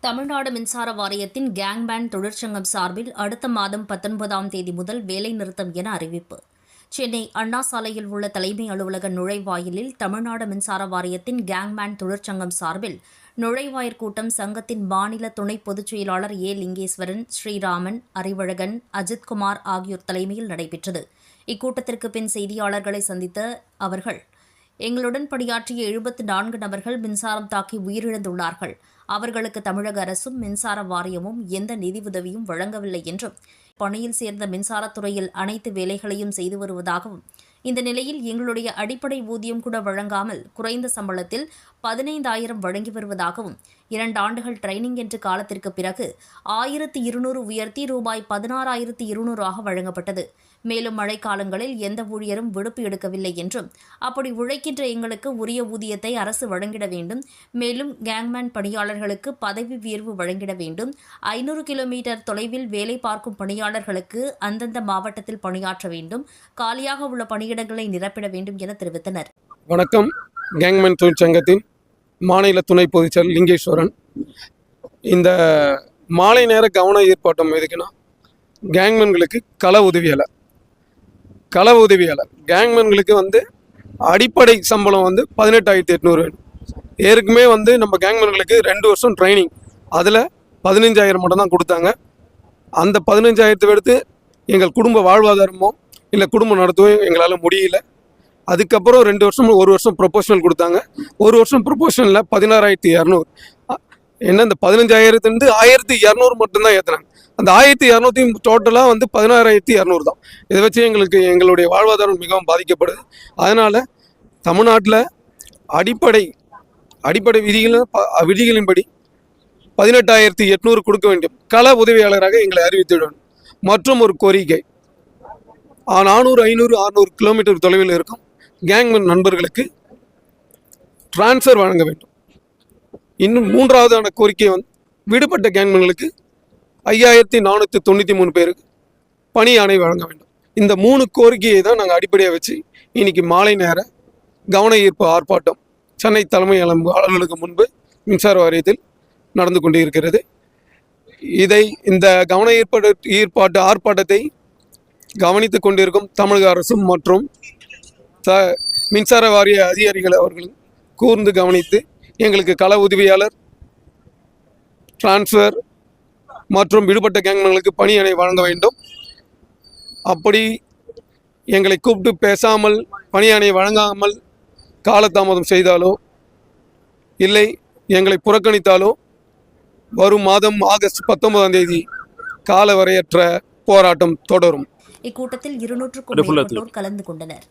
தமிழ்நாடு மின்சார வாரியத்தின் கேங்பேண்ட் தொழிற்சங்கம் சார்பில் அடுத்த மாதம் பத்தொன்பதாம் தேதி முதல் வேலைநிறுத்தம் என அறிவிப்பு. சென்னை அண்ணா சாலையில் உள்ள தலைமை அலுவலக நுழைவாயிலில் தமிழ்நாடு மின்சார வாரியத்தின் கேங்மேன் தொழிற்சங்கம் சார்பில் நுழைவாயிற் கூட்டம் சங்கத்தின் மாநில துணை பொதுச் செயலாளர் ஏ. லிங்கேஸ்வரன் ஸ்ரீராமன் அறிவழகன் அஜித்குமார் ஆகியோர் தலைமையில் நடைபெற்றது. இக்கூட்டத்திற்கு பின் செய்தியாளர்களை சந்தித்த அவர்கள் எங்களுடன் பணியாற்றிய எழுபத்து நான்கு நபர்கள் மின்சாரம் தாக்கி உயிரிழந்துள்ளார்கள். அவர்களுக்கு தமிழக அரசும் மின்சார வாரியமும் எந்த நிதியுதவியும் வழங்கவில்லை என்றும் பணியில் சேர்ந்த மின்சாரத்துறையில் அனைத்து வேலைகளையும் செய்து வருவதாகவும் இந்த நிலையில் எங்களுடைய அடிப்படை ஊதியம் கூட வழங்காமல் குறைந்த சம்பளத்தில் பதினைந்தாயிரம் வழங்கி வருவதாகவும் இரண்டு ஆண்டுகள் ட்ரைனிங் என்ற காலத்திற்கு பிறகு ஆயிரத்து இருநூறு உயர்த்தி ரூபாய் பதினாறாயிரத்து இருநூறாக வழங்கப்பட்டது. மேலும் மழைக்காலங்களில் எந்த ஊழியரும் விடுப்பு எடுக்கவில்லை என்றும் அப்படி உழைக்கின்ற எங்களுக்கு உரிய ஊதியத்தை அரசு வழங்கிட வேண்டும். மேலும் கேங்மேன் பணியாளர்களுக்கு பதவி உயர்வு வழங்கிட வேண்டும். ஐநூறு கிலோமீட்டர் தொலைவில் வேலை பார்க்கும் பணியாளர்களுக்கு அந்தந்த மாவட்டத்தில் பணியாற்ற வேண்டும். காலியாக உள்ள பணியிடங்களை நிரப்பிட வேண்டும் என தெரிவித்தனர். வணக்கம். கேங்மேன் தொழிற்சங்கத்தின் மாநில துணை பொதுச்செயலர் லிங்கேஸ்வரன். இந்த மாலை நேர கவன ஈர்ப்பாட்டம் எதுக்குன்னா கேங்மேன்களுக்கு கள உதவியாளர். கள உதவியாளர். கேங்மேன்களுக்கு வந்து அடிப்படை சம்பளம் வந்து பதினெட்டாயிரத்தி எட்நூறு வேணும். ஏற்கனவே வந்து நம்ம கேங்மேன்களுக்கு ரெண்டு வருஷம் ட்ரைனிங். அதில் பதினஞ்சாயிரம் மட்டும் தான் கொடுத்தாங்க. அந்த பதினஞ்சாயிரத்தை எடுத்து எங்கள் குடும்ப வாழ்வாதாரமும் இல்லை குடும்பம் நடத்தவும் எங்களால் முடியல. அதுக்கப்புறம் ரெண்டு வருஷம் ஒரு வருஷம் ப்ரொபோஷனல் கொடுத்தாங்க. ஒரு வருஷம் ப்ரொபோஷனில் பதினாறாயிரத்தி இரநூறு என்ன இந்த பதினஞ்சாயிரத்துலேருந்து ஆயிரத்தி இரநூறு மட்டும்தான் ஏற்றுனாங்க அந்த ஆயிரத்தி இரநூத்தி டோட்டலாக வந்து பதினாறாயிரத்தி இரநூறு தான். இதை வச்சு எங்களுக்கு எங்களுடைய வாழ்வாதாரம் மிகவும் பாதிக்கப்படுது. அதனால் தமிழ்நாட்டில் அடிப்படை அடிப்படை விதிகள் விதிகளின்படி பதினெட்டாயிரத்தி எட்நூறு கொடுக்க வேண்டும். கள உதவியாளராக எங்களை அறிவித்துவிடணும். வேண்டும் மற்றும் ஒரு கோரிக்கை. நானூறு ஐநூறு அறுநூறு கிலோமீட்டர் தொலைவில் இருக்கும் கேங்மேன் நண்பர்களுக்கு டிரான்ஸ்ஃபர் வழங்க வேண்டும். இன்னும் மூன்றாவதான கோரிக்கை வந்து விடுபட்ட கேங்மேன்களுக்கு ஐயாயிரத்தி நானூற்றி தொண்ணூற்றி மூணு பேருக்கு பணி ஆணை வழங்க வேண்டும். இந்த மூணு கோரிக்கையை தான் நாங்கள் அடிப்படையாக வச்சு இன்னைக்கு மாலை நேர கவன ஈர்ப்பு ஆர்ப்பாட்டம் சென்னை தலைமை அலுவலக அலுவலகம் முன்பு மின்சார வாரியத்தில் நடந்து கொண்டு இருக்கிறது இதை இந்த கவன ஈர்ப்பாட்டு ஈர்ப்பாட்டு ஆர்ப்பாட்டத்தை கவனித்து கொண்டிருக்கும் தமிழக அரசும் மற்றும் த மின்சார வாரிய அதிகாரிகள் அவர்கள் கூர்ந்து கவனித்து எங்களுக்கு கள உதவியாளர் டிரான்ஸ்ஃபர் மற்றும் விடுபட்ட கேங்மன்களுக்கு பணி அணை வழங்க வேண்டும். அப்படி எங்களை கூப்பிட்டு பேசாமல் பணியானை வழங்காமல் காலதாமதம் செய்தாலோ இல்லை எங்களை புறக்கணித்தாலோ வரும் மாதம் ஆகஸ்ட் பத்தொன்பதாம் தேதி காலவரையற்ற போராட்டம் தொடரும். இக்கூட்டத்தில் இருநூற்றுக்கும் மேற்பட்டோர் கலந்து கொண்டனர்.